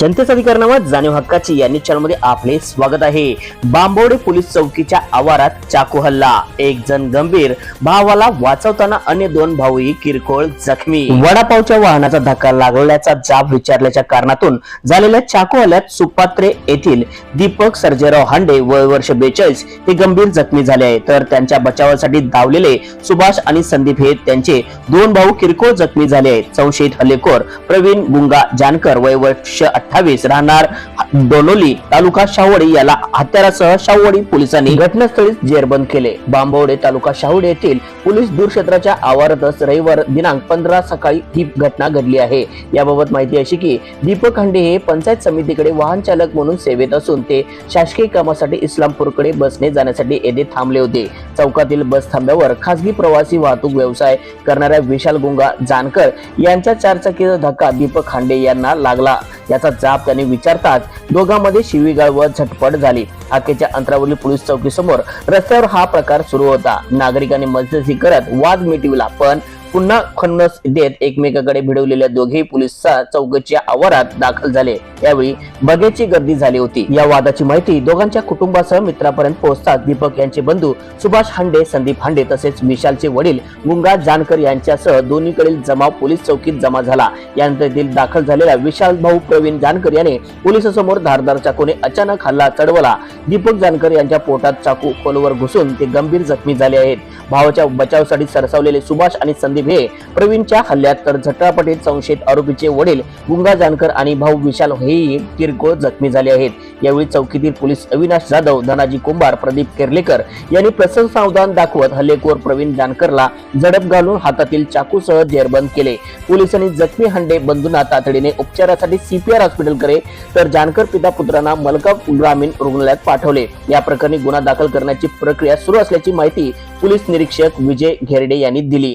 जनतेचा अधिकारनामा जाणीव हक्काची या न्यूज चॅनलमध्ये आपले स्वागत आहे. बांबवडे पोलीस चौकीच्या आवारात चाकू हल्ला. एक जण गंभीर भावाला वाचवताना अन्य दोन भाऊही किरकोळ जखमी. वडापावच्या वाहनाचा धक्का लागल्याचा जाब विचारल्याच्या कारणातून झालेल्या चाकू हल्ल्यात सुपात्रे येथील दीपक सर्जेराव हांडे वय वर्ष बेचाळीस हे गंभीर जखमी झाले आहे तर त्यांच्या बचावासाठी धावलेले सुभाष आणि संदीप हे त्यांचे दोन भाऊ किरकोळ जखमी झाले आहेत. संशयित हल्लेखोर प्रवीण गुंगा जानकर वय वर्ष अठ्ठावीस राहणार डोनोली तालुका शावडी याला हत्यारासह शाहवडी पोलिसांनी घटनास्थळी जेरबंद केले. बांबवडे तालुका शावडी येथील पोलीस दूरक्षेत्राच्या आवारातच रविवार दिनांक पंधरा सकाळी ही घटना घडली आहे. याबाबत माहिती अशी की दीपक हांडे हे पंचायत समितीकडे वाहन चालक म्हणून सेवेत असून ते शासकीय कामासाठी इस्लामपूरकडे बसने जाण्यासाठी येथे थांबले होते. चौकातील बस थांब्यावर खासगी प्रवासी वाहतूक व्यवसाय करणाऱ्या विशाल गुंगा जानकर यांच्या चारचाकीचा धक्का दीपक खांडे यांना लागला. याचा जाब त्यांनी विचारताच दोघांमध्ये शिवीगाळ व झटपट झाली. हाकेच्या अंतरावरील पोलीस चौकी समोर रस्त्यावर हा प्रकार सुरू होता. नागरिकांनी मध्यस्थी करत वाद मिटविला पण पुन्हा खन्नस देत एकमेकाकडे भिडवलेल्या दोघेही पोलीस चौकच्या आवारात दाखल झाले. यावेळी बघ्याची गर्दी झाली होती. या वादाची माहिती दोघांच्या कुटुंबासह मित्रापर्यंत पोहोचताच दीपक यांचे बंधू सुभाष हांडे संदीप हांडे तसेच विशालचे वडील गुंगा जानकर यांच्यासह दोन्हीकडील जमाव पोलीस चौकीत जमा झाला. यानंतर दाखल झालेल्या विशाल भाऊ प्रवीण जानकर याने पोलिसांसमोर धारदार चाकूने अचानक हल्ला चढवला. दीपक जानकर यांच्या पोटात चाकू खोलवर घुसून ते गंभीर जखमी झाले आहेत. भावाच्या बचावासाठी सरसावलेले सुभाष आणि संदीप हे प्रवीणच्या हल्ल्यात तर झटापटीत संशयित आरोपीचे वडील गुंगा जानकर आणि भाऊ विशाल हेही किरकोळ जखमी झाले आहेत. यावेळी चौकीतील पोलीस अविनाश जाधव धनाजी कुंभार प्रदीप केरलेकर यांनी प्रसन्न सावधान दाखवत हल्लेखोर प्रवीण जानकरला झडप घालून हातातील चाकूसह जेरबंद केले. पोलिसांनी जखमी हंडे बंधूंना तातडीने उपचारासाठी सीपीआर हॉस्पिटलकडे तर जानकर पिता पुत्रांना मलकाव ग्रामीण रुग्णालयात पाठवले. या प्रकरणी गुन्हा दाखल करण्याची प्रक्रिया सुरू असल्याची माहिती पोलीस निरीक्षक विजय घेरडे यांनी दिली.